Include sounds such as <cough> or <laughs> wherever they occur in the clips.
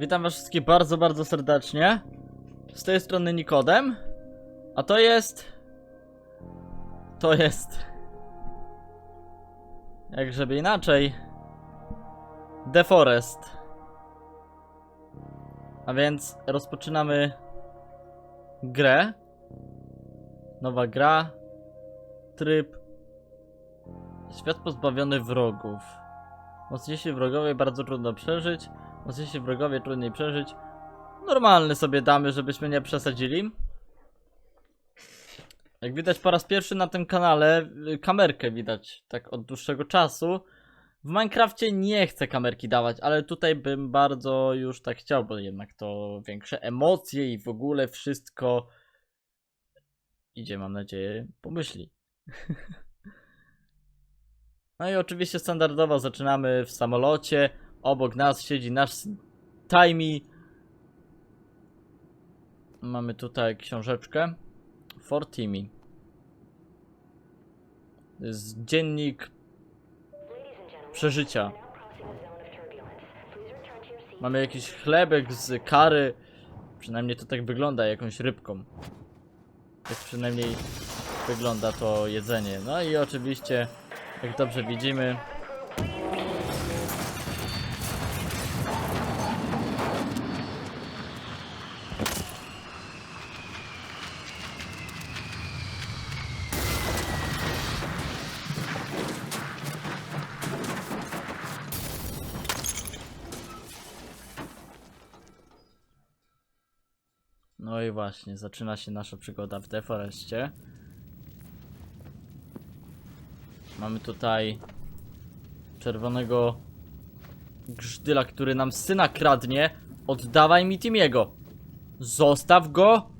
Witam was wszystkich bardzo, bardzo serdecznie. Z tej strony Nikodem. A to jest... To jest... Jak żeby inaczej... The Forest. A więc rozpoczynamy grę. Nowa gra. Tryb. Świat pozbawiony wrogów. Mocniejsi wrogowie bardzo trudno przeżyć. Mocniejsi wrogowie trudniej przeżyć. Normalny sobie damy, żebyśmy nie przesadzili. Jak widać po raz pierwszy na tym kanale y, kamerkę widać tak od dłuższego czasu. W Minecrafcie nie chcę kamerki dawać, ale tutaj bym bardzo już tak chciał, bo jednak to większe emocje i w ogóle wszystko idzie, mam nadzieję, pomyśli. <laughs> No i oczywiście standardowo zaczynamy w samolocie. Obok nas siedzi nasz Timey. Mamy tutaj książeczkę. For Timmy. Jest dziennik przeżycia. Mamy jakiś chlebek z kary. Przynajmniej to tak wygląda, jakąś rybką. Tak przynajmniej wygląda to jedzenie. No i oczywiście, jak dobrze widzimy, i właśnie, zaczyna się nasza przygoda w Deforestie. Mamy tutaj czerwonego grzdyla, który nam syna kradnie. Oddawaj mi Timiego. Zostaw go.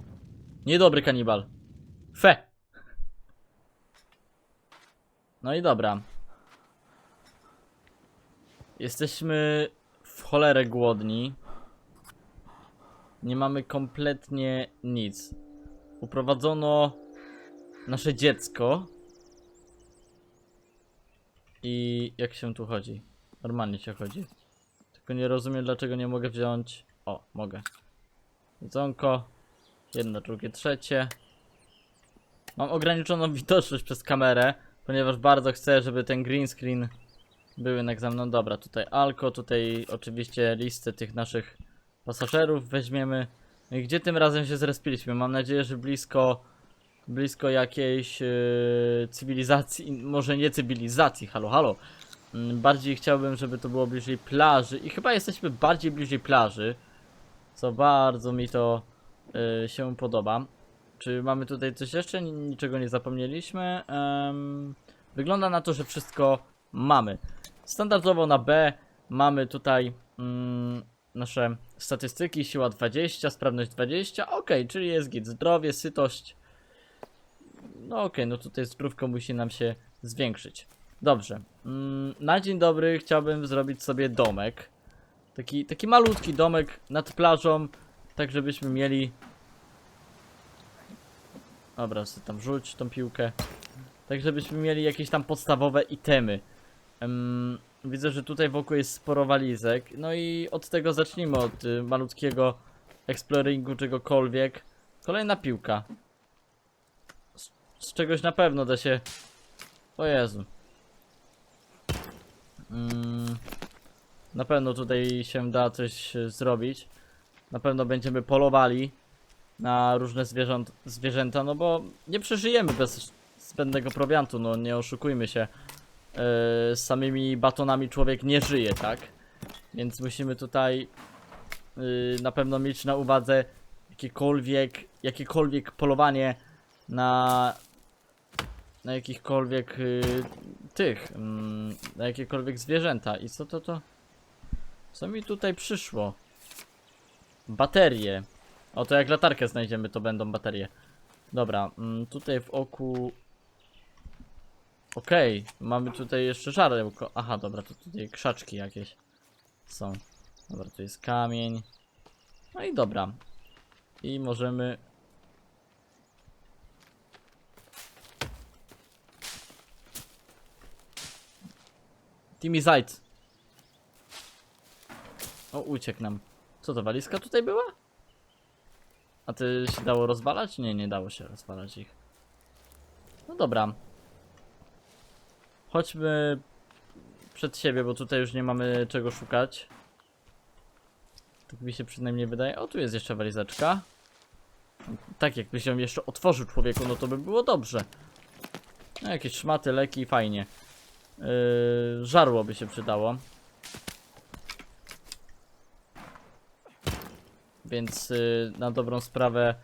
Niedobry kanibal. Fe. No i dobra. Jesteśmy w cholerę głodni. Nie mamy kompletnie nic. Uprowadzono nasze dziecko. I jak się tu chodzi? Normalnie się chodzi. Tylko nie rozumiem dlaczego nie mogę wziąć. O, mogę. Jedzonko. Jedno, drugie, trzecie. Mam ograniczoną widoczność przez kamerę, ponieważ bardzo chcę, żeby ten green screen był jednak za mną. Dobra, tutaj alko, tutaj oczywiście listę tych naszych pasażerów weźmiemy. No gdzie tym razem się zrespiliśmy? Mam nadzieję, że blisko blisko jakiejś yy, cywilizacji, może nie cywilizacji, halo, halo. Mm, Bardziej chciałbym, żeby to było bliżej plaży i chyba jesteśmy bardziej bliżej plaży, co bardzo mi to yy, się podoba. Czy mamy tutaj coś jeszcze? Ni- Niczego nie zapomnieliśmy. Em, wygląda na to, że wszystko mamy. Standardowo na B mamy tutaj mm, nasze statystyki, siła 20, sprawność 20, ok, czyli jest git, zdrowie, sytość, no okej, no tutaj zdrówko musi nam się zwiększyć. Dobrze. Mm, na dzień dobry chciałbym zrobić sobie domek. Taki, taki malutki domek nad plażą, tak żebyśmy mieli... Dobra, sobie tam rzuć tą piłkę. Tak żebyśmy mieli jakieś tam podstawowe itemy. Em, widzę, że tutaj wokół jest sporo walizek. No i od tego zacznijmy, od y, malutkiego exploringu czegokolwiek. Kolejna piłka z czegoś na pewno da się. O Jezu. Mm, na pewno tutaj się da coś e, zrobić. Na pewno będziemy polowali na różne zwierząt, zwierzęta, no bo nie przeżyjemy bez zbędnego prowiantu, no nie oszukujmy się. Yy, z samymi batonami człowiek nie żyje, tak? Więc musimy tutaj yy, na pewno mieć na uwadze jakiekolwiek, jakiekolwiek polowanie na na jakichkolwiek y, tych, mm, na jakiekolwiek zwierzęta. I co to to? Co mi tutaj przyszło? Baterie. O, to jak latarkę znajdziemy, to będą baterie. Dobra, mm, tutaj w oku... Okej, mamy tutaj jeszcze żarełko. Aha, dobra, to tutaj krzaczki jakieś są. Dobra, tu jest kamień. No i dobra. I możemy Timmy Zajc. O, uciekł nam. Co to, walizka tutaj była? A ty się dało rozwalać? Nie, nie dało się rozwalać ich. No dobra. Chodźmy przed siebie, bo tutaj już nie mamy czego szukać. Tak mi się przynajmniej wydaje. O, tu jest jeszcze walizeczka. Tak, jakbyś ją jeszcze otworzył człowieku, no to by było dobrze. No, jakieś szmaty, leki, fajnie. Yy, żarło by się przydało. Więc yy, na dobrą sprawę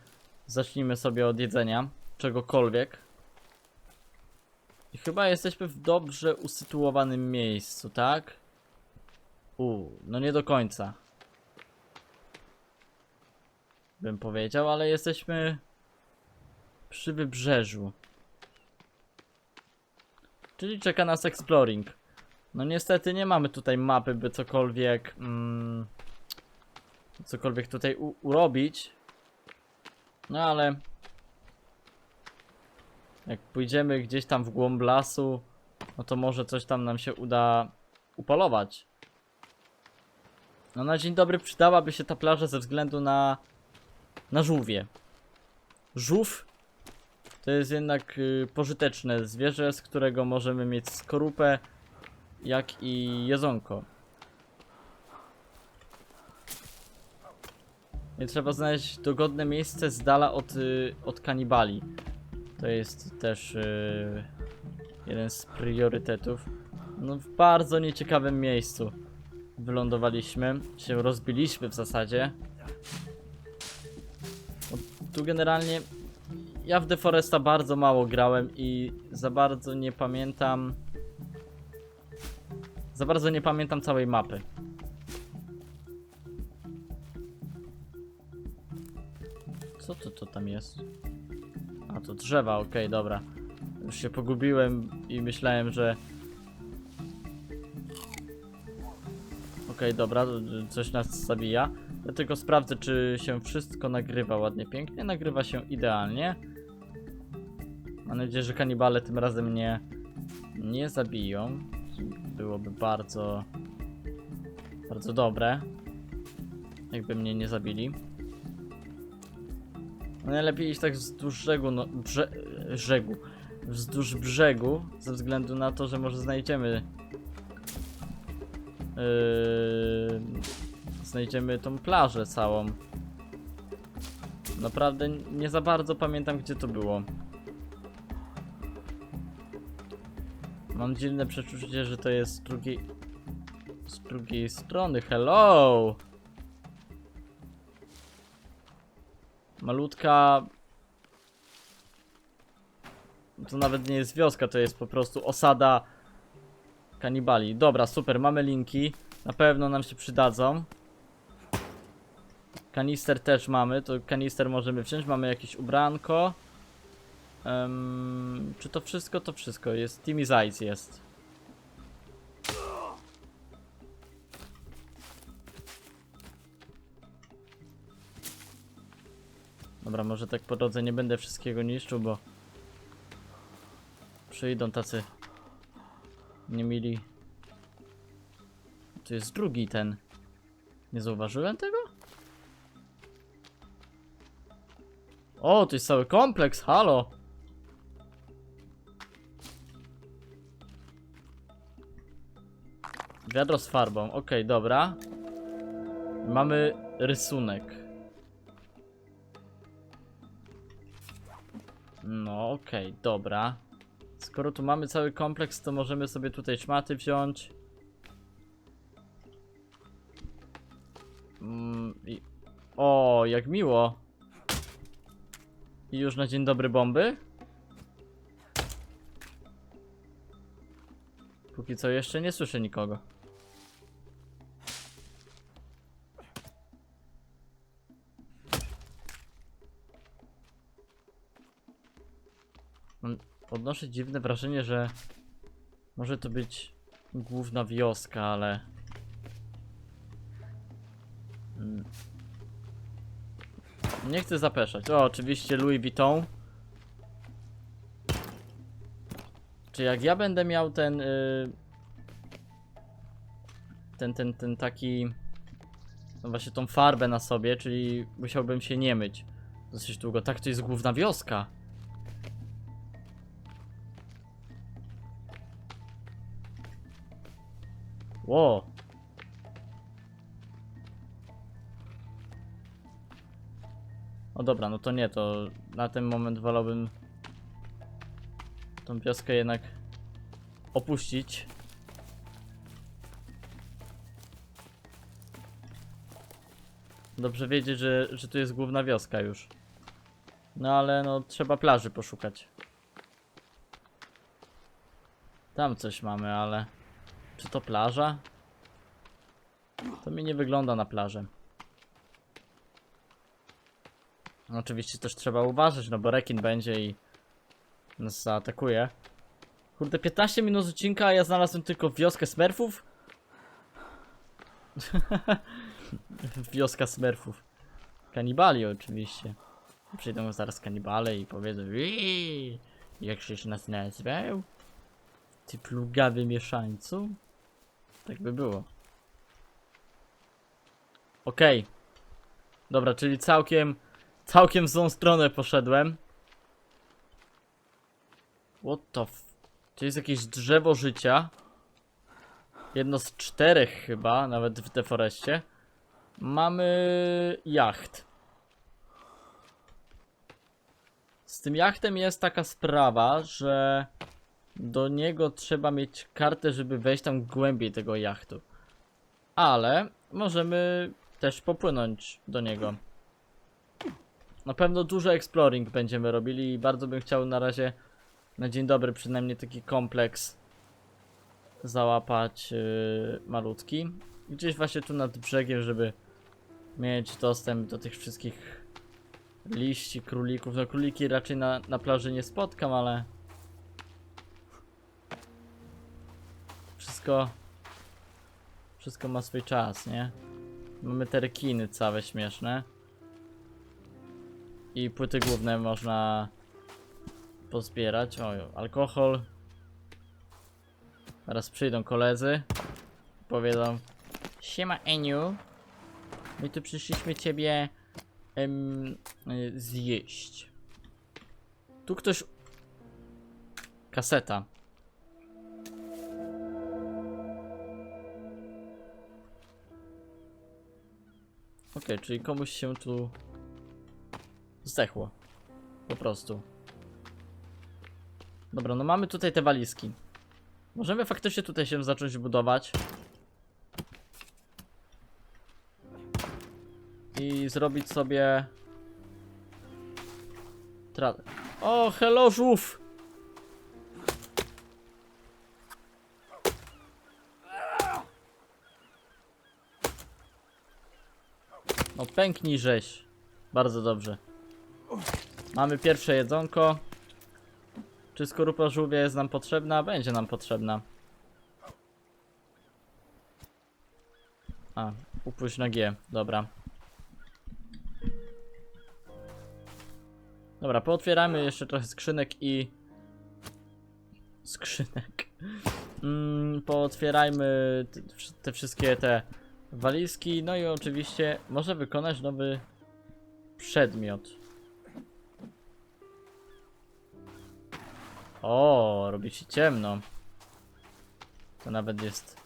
zacznijmy sobie od jedzenia. Czegokolwiek. Chyba jesteśmy w dobrze usytuowanym miejscu, tak? U, no nie do końca. Bym powiedział, ale jesteśmy przy wybrzeżu. Czyli czeka nas exploring. No niestety nie mamy tutaj mapy, by cokolwiek mm, cokolwiek tutaj urobić. No ale jak pójdziemy gdzieś tam w głąb lasu, no to może coś tam nam się uda upolować. No na dzień dobry przydałaby się ta plaża ze względu na na żółwie. Żółw to jest jednak y, pożyteczne zwierzę, z którego możemy mieć skorupę, jak i jedzonko. I trzeba znaleźć dogodne miejsce z dala od, y, od kanibali. To jest też y, jeden z priorytetów. No w bardzo nieciekawym miejscu wylądowaliśmy, się rozbiliśmy w zasadzie. Bo tu generalnie ja w Deforesta bardzo mało grałem i za bardzo nie pamiętam. Za bardzo nie pamiętam całej mapy. Co to, to tam jest? A to drzewa, okej, dobra. Już się pogubiłem i myślałem, że. Okej, dobra, coś nas zabija. Ja tylko sprawdzę, czy się wszystko nagrywa ładnie, pięknie. Nagrywa się idealnie. Mam nadzieję, że kanibale tym razem mnie nie zabiją. Byłoby bardzo, bardzo dobre, jakby mnie nie zabili. Najlepiej iść tak wzdłuż brzegu, no, brze, brzegu, wzdłuż brzegu, ze względu na to, że może znajdziemy yy, znajdziemy tą plażę całą. Naprawdę nie za bardzo pamiętam, gdzie to było. Mam dziwne przeczucie, że to jest z drugiej... Z drugiej strony. Hello! Malutka... To nawet nie jest wioska, to jest po prostu osada kanibali. Dobra, super, mamy linki. Na pewno nam się przydadzą. Kanister też mamy, to kanister możemy wziąć. Mamy jakieś ubranko. Em, czy to wszystko? To wszystko jest. Timmy Eyes jest. Dobra, może tak po drodze nie będę wszystkiego niszczył, bo przyjdą tacy niemili. Tu jest drugi ten. Nie zauważyłem tego? O, to jest cały kompleks, halo! Wiadro z farbą, okej, dobra. Mamy rysunek. Okej, dobra. Skoro tu mamy cały kompleks, to możemy sobie tutaj szmaty wziąć. Mm, i... O, jak miło. I już na dzień dobry bomby? Póki co jeszcze nie słyszę nikogo. Odnoszę dziwne wrażenie, że może to być główna wioska, ale... Mm. Nie chcę zapeszać. O, oczywiście Louis Vuitton. Czy jak ja będę miał ten... y, ten, ten, ten taki no właśnie tą farbę na sobie, czyli musiałbym się nie myć dosyć długo. Tak, to jest główna wioska. Ło. No dobra, no to nie, to na ten moment wolałbym tą wioskę jednak opuścić. Dobrze wiedzieć, że, że tu jest główna wioska już. No ale no trzeba plaży poszukać. Tam coś mamy, ale czy to plaża? To mi nie wygląda na plażę. Oczywiście też trzeba uważać, no bo rekin będzie i nas zaatakuje. Kurde, 15 minut odcinka, a ja znalazłem tylko wioskę smurfów? <laughs> Wioska smurfów. Kanibali oczywiście. Przyjdą zaraz kanibale i powiedzą "Iii, Jak się nas nazwał? Ty plugawy mieszańcu? Tak by było. Okej. Dobra, czyli całkiem, całkiem w złą stronę poszedłem. What the f... To jest jakieś drzewo życia. Jedno z czterech chyba, nawet w deforeście. Mamy jacht. Z tym jachtem jest taka sprawa, że do niego trzeba mieć kartę, żeby wejść tam głębiej tego jachtu. Ale możemy też popłynąć do niego. Na pewno dużo exploring będziemy robili i bardzo bym chciał na razie na dzień dobry przynajmniej taki kompleks załapać yy, malutki. Gdzieś właśnie tu nad brzegiem, żeby mieć dostęp do tych wszystkich liści, królików. No króliki raczej na, na plaży nie spotkam, ale wszystko wszystko ma swój czas, nie? Mamy te rekiny całe śmieszne. I płyty główne można pozbierać. O, alkohol. Teraz przyjdą koledzy. Powiedzą Siema Eniu. My tu przyszliśmy ciebie em, zjeść. Tu ktoś... Kaseta. Okej, czyli komuś się tu zdechło. Po prostu. Dobra, no mamy tutaj te walizki. Możemy faktycznie tutaj się zacząć budować. I zrobić sobie... Tra... O, hello, żółw! No pęknij żeś. Bardzo dobrze. Mamy pierwsze jedzonko. Czy skorupa żółwia jest nam potrzebna? Będzie nam potrzebna. A, upuść na G, dobra. Dobra, pootwieramy jeszcze trochę skrzynek i... Skrzynek. Mm, pootwierajmy te, te wszystkie te walizki, no i oczywiście może wykonać nowy przedmiot. O, robi się ciemno. To nawet jest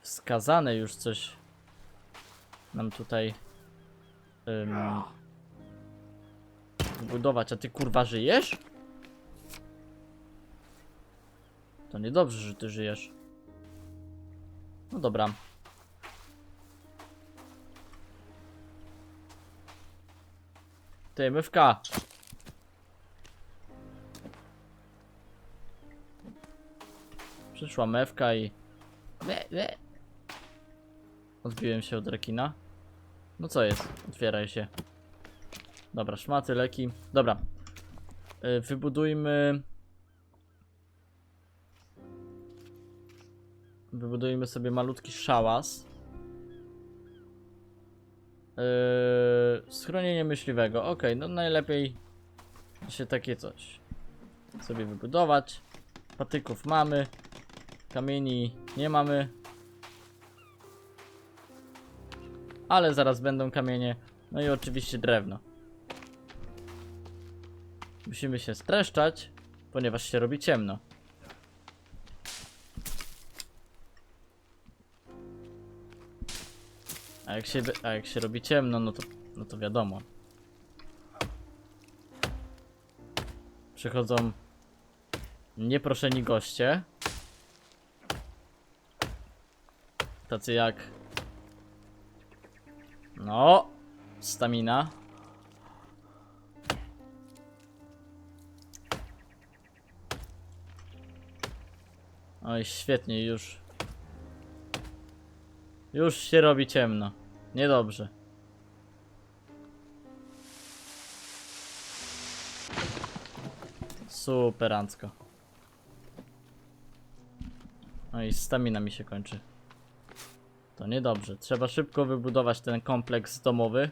wskazane już coś nam tutaj ym, budować. A ty kurwa żyjesz? To niedobrze, że ty żyjesz. No dobra. Ty, mywka. Przyszła mewka i... Odbiłem się od rekina. No co jest? Otwieraj się. Dobra, szmaty, leki. Dobra. Y, wybudujmy... Wybudujmy sobie malutki szałas. Yy, schronienie myśliwego. Ok, no najlepiej się takie coś sobie wybudować. Patyków mamy. Kamieni nie mamy. ale zaraz będą kamienie. No i oczywiście drewno. Musimy się streszczać, ponieważ się robi ciemno. A jak się, a jak się robi ciemno, no to, no to wiadomo. Przychodzą nieproszeni goście. Tacy jak... No, stamina. Oj, świetnie, już. Już się robi ciemno. Niedobrze. Superancko. No i stamina mi się kończy. To niedobrze. Trzeba szybko wybudować ten kompleks domowy.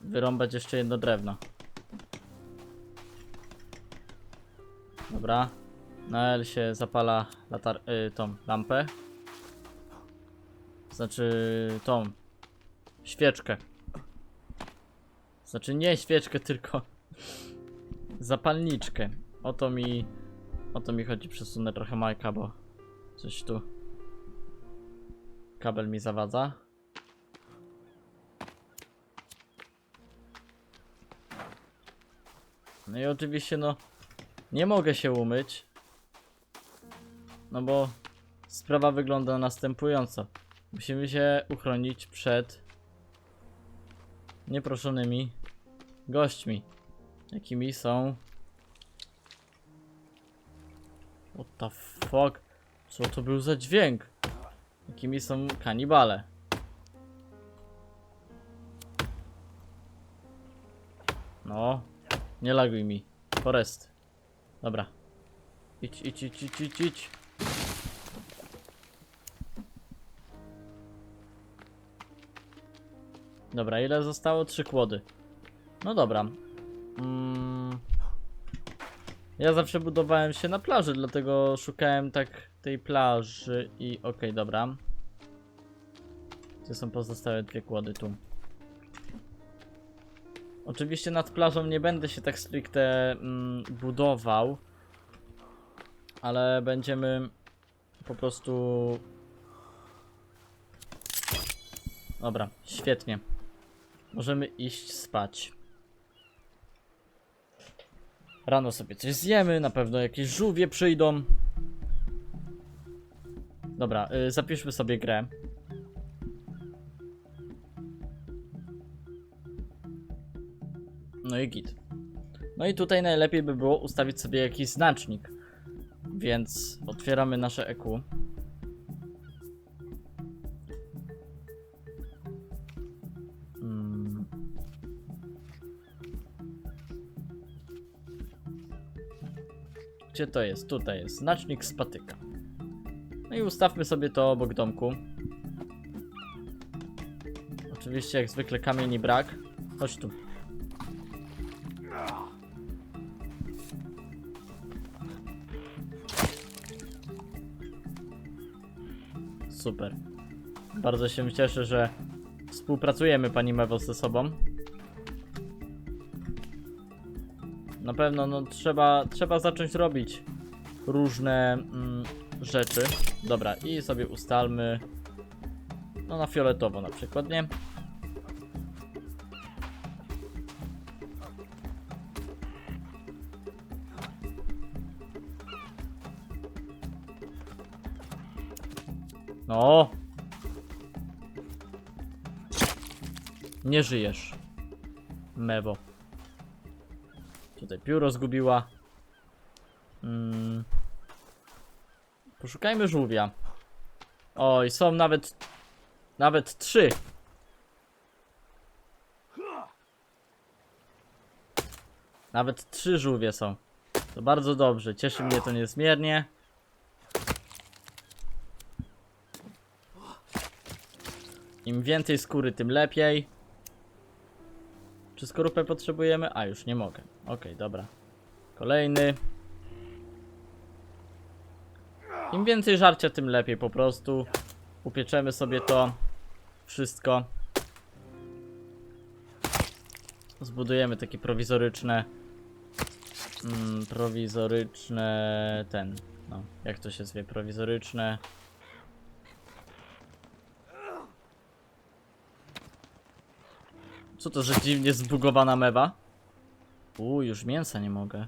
Wyrąbać jeszcze jedno drewno. Dobra. Na L się zapala latar y, tą lampę. Znaczy tą świeczkę. Znaczy nie świeczkę, <laughs> tylko zapalniczkę. O to mi o to mi chodzi. Przesunę trochę Majka, bo coś tu kabel mi zawadza. No i oczywiście no nie mogę się umyć. No bo sprawa wygląda następująco. Musimy się uchronić przed nieproszonymi gośćmi, jakimi są. What the fuck? Co to był za dźwięk? Jakimi są kanibale? No, nie laguj mi. Forest. Dobra. Idź, idź, idź, idź, idź, idź. Dobra, ile zostało? Trzy kłody. No dobra. Mm. Ja zawsze budowałem się na plaży, dlatego szukałem tak tej plaży i okej, dobra. Gdzie są pozostałe dwie kłody tu? Oczywiście nad plażą nie będę się tak stricte mm, budował, ale będziemy po prostu... Dobra, świetnie. Możemy iść spać. Rano sobie coś zjemy, na pewno jakieś żółwie przyjdą. Dobra, y, zapiszmy sobie grę. No i git. No i tutaj najlepiej by było ustawić sobie jakiś znacznik. Więc otwieramy nasze EQ. Gdzie to jest? Tutaj jest. Znacznik z patyka. No i ustawmy sobie to obok domku. Oczywiście jak zwykle kamieni brak. Chodź tu. Super. Bardzo się cieszę, że współpracujemy pani Mewo ze sobą. Na pewno no, trzeba, trzeba zacząć robić różne mm, rzeczy. Dobra, i sobie ustalmy no na fioletowo na przykład, nie? No. Nie żyjesz. Mewo. Tutaj pióro zgubiła. Mm. Poszukajmy żółwia. Oj, są nawet... Nawet trzy. Nawet trzy żółwie są. To bardzo dobrze. Cieszy mnie to niezmiernie. Im więcej skóry, tym lepiej. Czy skorupę potrzebujemy? A, już nie mogę. Okej, dobra. Kolejny. Im więcej żarcia, tym lepiej po prostu. Upieczemy sobie to. wszystko. Zbudujemy takie prowizoryczne. Mm, prowizoryczne. Ten. No, jak to się zwie? Prowizoryczne. Co to za dziwnie zbugowana mewa? Uuu, już mięsa nie mogę.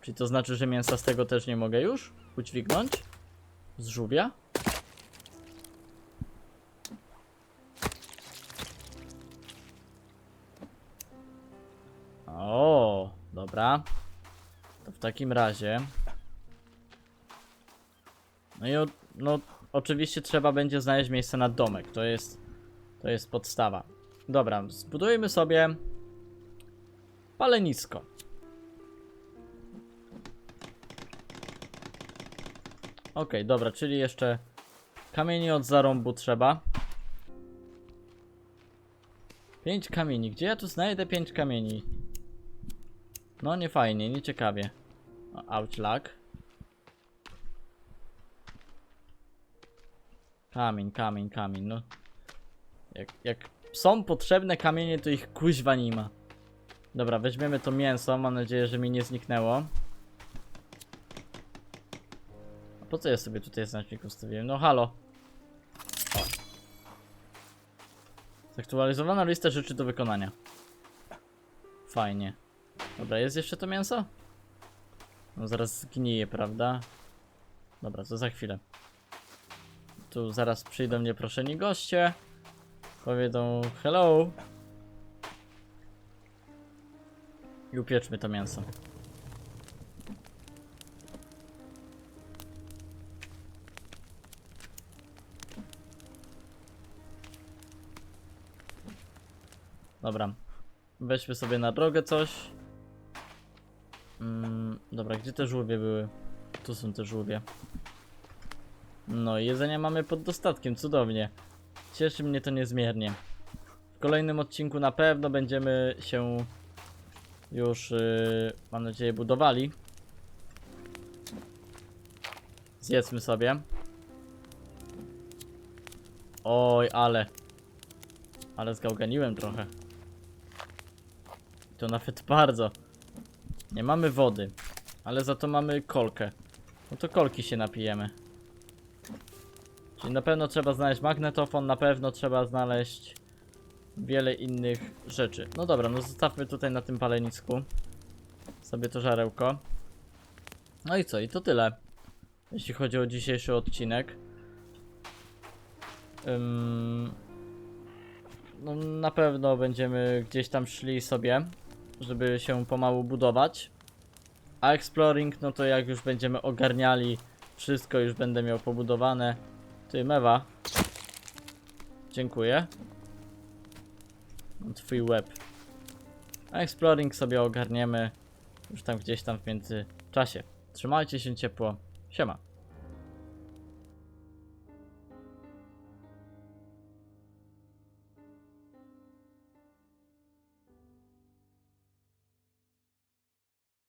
Czyli to znaczy, że mięsa z tego też nie mogę już udźwignąć? Z żółwia? O, dobra. To w takim razie. No i o, no, oczywiście trzeba będzie znaleźć miejsce na domek. To jest, to jest podstawa. Dobra, zbudujmy sobie palenisko. Okej, dobra, czyli jeszcze kamieni od zarąbu trzeba. Pięć kamieni. Gdzie ja tu znajdę pięć kamieni? No nie fajnie, nie ciekawie. Ouch lag. Kamień, kamień, kamień, no. Jak, jak są potrzebne kamienie, to ich kuźwa nie ma. Dobra, weźmiemy to mięso, mam nadzieję, że mi nie zniknęło. A po co ja sobie tutaj znacznik ustawiłem? No halo. Zaktualizowana lista rzeczy do wykonania. Fajnie. Dobra, jest jeszcze to mięso? No zaraz zgnije, prawda? Dobra, to za chwilę. Tu zaraz przyjdą nieproszeni goście. Powiedzą hello. I upieczmy to mięso. Dobra. Weźmy sobie na drogę coś. Mm, dobra, gdzie te żółwie były? Tu są te żółwie. No, jedzenia mamy pod dostatkiem, cudownie. Cieszy mnie to niezmiernie. W kolejnym odcinku na pewno będziemy się już, yy, mam nadzieję, budowali. Zjedzmy sobie. Oj, ale. Ale zgałganiłem trochę. To nawet <laughs> bardzo. Nie mamy wody, ale za to mamy kolkę. No to kolki się napijemy. Czyli na pewno trzeba znaleźć magnetofon, na pewno trzeba znaleźć wiele innych rzeczy. No dobra, no zostawmy tutaj na tym palenisku sobie to żarełko. No i co? I to tyle. Jeśli chodzi o dzisiejszy odcinek. No na pewno będziemy gdzieś tam szli sobie, żeby się pomału budować. A exploring, no to jak już będziemy ogarniali wszystko, już będę miał pobudowane. Ty, Mewa. Dziękuję. Mam Twój web. A exploring sobie ogarniemy już tam gdzieś tam w międzyczasie. Trzymajcie się ciepło. Siema.